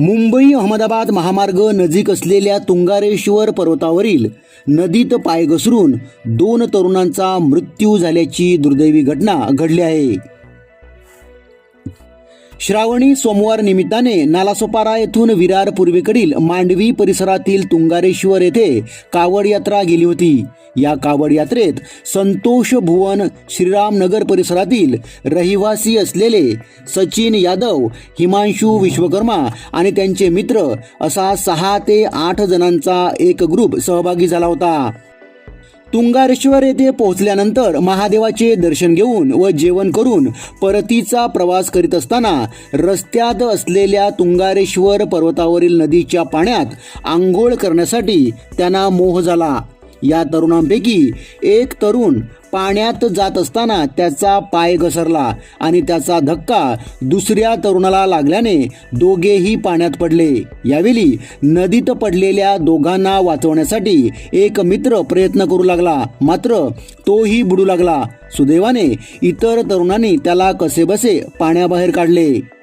मुंबई अहमदाबाद महामार्ग नजीक असलेल्या तुंगारेश्वर पर्वतावरील नदीत पाय घसरून दोन तरुणांचा मृत्यू झाल्याची दुर्दैवी घटना घडली आहे. श्रावणी सोमवार निमित्ताने नालासोपारा येथून विरार पूर्वेकडील मांडवी परिसरातील तुंगारेश्वर येथे कावड यात्रा गेली होती. या कावड यात्रेत संतोष भुवन श्रीरामनगर परिसरातील रहिवासी असलेले सचिन यादव हिमांशू विश्वकर्मा आणि त्यांचे मित्र असा सहा ते आठ जणांचा एक ग्रुप सहभागी झाला होता. तुंगारेश्वर येथे पोहोचल्यानंतर महादेवाचे दर्शन घेऊन व जेवण करून परतीचा प्रवास करीत असताना रस्त्यात असलेल्या तुंगारेश्वर पर्वतावरील नदीच्या पाण्यात आंघोळ करण्यासाठी त्यांना मोह झाला. या तरुणांपैकी एक तरुण पाण्यात जात असताना त्याचा पाय घसरला आणि त्याचा धक्का दुसऱ्या तरुणाला लागल्याने दोघेही पाण्यात पडले. यावेळी नदीत पडलेल्या दोघांना वाचवण्यासाठी एक मित्र प्रयत्न करू लागला. मात्र तोही बुडू लागला. सुदैवाने इतर तरुणांनी त्याला कसेबसे पाण्याबाहेर काढले.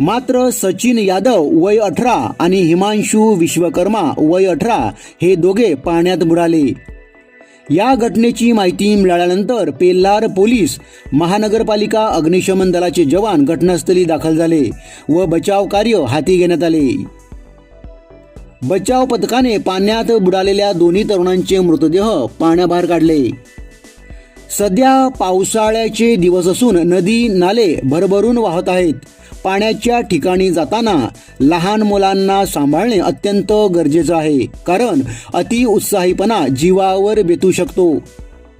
मात्र सचिन यादव वय अठरा आणि हिमांशू विश्वकर्मा वय अठरा हे दोघे पाण्यात बुडाले. या घटनेची माहिती मिळाल्यानंतर पेल्लार पोलीस महानगरपालिका अग्निशमन दलाचे जवान घटनास्थळी दाखल झाले व बचाव कार्य हाती घेण्यात आले. बचाव पथकाने पाण्यात बुडालेल्या दोन्ही तरुणांचे मृतदेह पाण्याबाहेर काढले. सध्या पावसाळ्याचे दिवस असून नदी नाले भरभरून वाहत आहेत. पाण्याच्या ठिकाणी जाताना लहान मुलांना सांभाळणे अत्यंत गरजेचं आहे. कारण अति उत्साहीपणा जीवावर बेतू शकतो.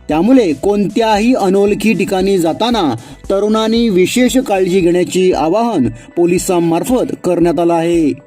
त्यामुळे कोणत्याही अनोळखी ठिकाणी जाताना तरुणांनी विशेष काळजी घेण्याची आवाहन पोलिसांमार्फत करण्यात आलं आहे.